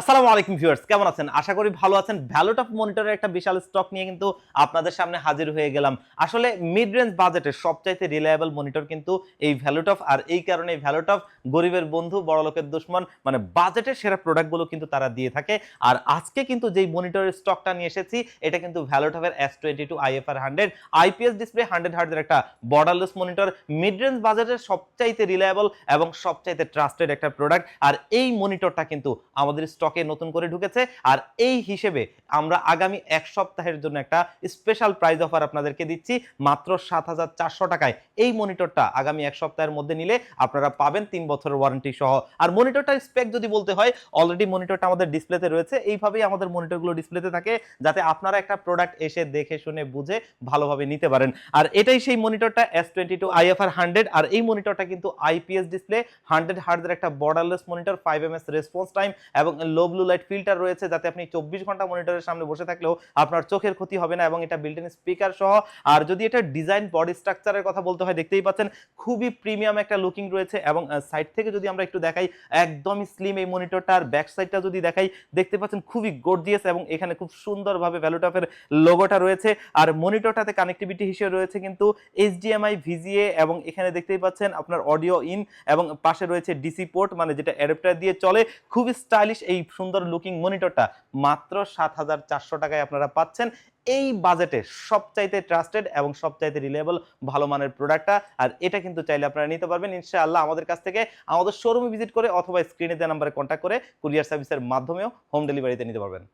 আসসালামু আলাইকুম ভিউয়ার্স, কেমন আছেন? আশা করি ভালো আছেন। ভ্যালুট অফ মনিটরের একটা বিশাল স্টক নিয়ে কিন্তু আপনাদের সামনে হাজির হয়ে গেলাম। আসলে মিড রেঞ্জ বাজেটে সবচাইতে রিলায়েবল মনিটর কিন্তু এই ভ্যালুট অফ আর এই কারণে ভ্যালুট অফ গরিবের বন্ধু, বড় লোকের দুশ্মন মানে বাজেটের সেরা প্রোডাক্টগুলো কিন্তু তারা দিয়ে থাকে। আর আজকে কিন্তু যেই মনিটরের স্টকটা নিয়ে এসেছি, এটা কিন্তু ভ্যালুট অফের S twenty two IFR hundred IPS display hundred হার্ডের একটা বর্ডারলেস মনিটর মিড রেঞ্জ বাজেটের সবচাইতে রিলায়েবল এবং সবচাইতে ট্রাস্টেড একটা প্রোডাক্ট আর এই মনিটরটা কিন্তু আমাদের স্টকে নতুন করে ঢুকেছে। আর এই হিসেবে আমরা আগামী এক সপ্তাহের জন্য একটা স্পেশাল প্রাইজ অফার আপনাদেরকে দিচ্ছি, মাত্র সাত হাজার চারশো টাকায়। এই মনিটরটা আগামী এক সপ্তাহের মধ্যে নিলে আপনারা পাবেন তিন বছরের ওয়ারেন্টি সহ। আর মনিটরটার স্পেক যদি বলতে হয় অলরেডি মনিটরটা আমাদের ডিসপ্লেতে রয়েছে। এইভাবেই আমাদের মনিটরগুলো ডিসপ্লেতে থাকে, যাতে আপনারা একটা প্রোডাক্ট এসে দেখে, শুনে, বুঝে ভালোভাবে নিতে পারেন। আর এটাই সেই মনিটরটা S twenty two IFR hundred আর এই মনিটরটা কিন্তু আইপিএস ডিসপ্লে হান্ড্রেড হার্ডের একটা borderless monitor five M S response time এবং লো ব্লু লাইট ফিল্টার রয়েছে যাতে আপনি চব্বিশ ঘণ্টা মনিটরের সামনে বসে থাকলেও আপনার চোখের ক্ষতি হবে না এবং এটা ইন স্পিকার সহ। আর যদি এটা ডিজাইন বডি স্ট্রাকচারের কথা বলতে হয়, দেখতেই পাচ্ছেন খুবই প্রিমিয়াম একটা লুকিং রয়েছে এবং সাইড থেকে যদি আমরা একটু দেখাই, একদমই স্লিম এই মনিটরটা আর ব্যাক সাইডটা যদি দেখাই, দেখতে পাচ্ছেন খুবই গর্জিয়াস এবং এখানে খুব সুন্দরভাবে ভ্যালুটপের লোগোটা রয়েছে। আর মনিটরটাতে কানেক্টিভিটি হিসেবে রয়েছে কিন্তু এইচডিএমআই ভিজিএ এবং এখানে দেখতেই পাচ্ছেন আপনার অডিও ইন এবং পাশে রয়েছে ডিসি পোর্ট মানে যেটা অ্যাডাপ্টার দিয়ে চলে। খুবই স্টাইলিশ এই সুন্দর লুকিং মনিটরটা মাত্র সাত হাজার চারশো টাকায় আপনারা পাচ্ছেন। এই বাজেটে সবচাইতে ট্রাস্টেড এবং সবচাইতে রিলেবল ভালো মানের প্রোডাক্টটা আর এটা কিন্তু চাইলে আপনারা নিতে পারবেন। ইনশাআল্লাহ আমাদের কাছ থেকে আমাদের শোরুমে ভিজিট করে অথবা স্ক্রিনে দেওয়া নাম্বারে কন্ট্যাক্ট করে কুরিয়ার সার্ভিসের মাধ্যমেও হোম ডেলিভারিতে নিতে পারবেন।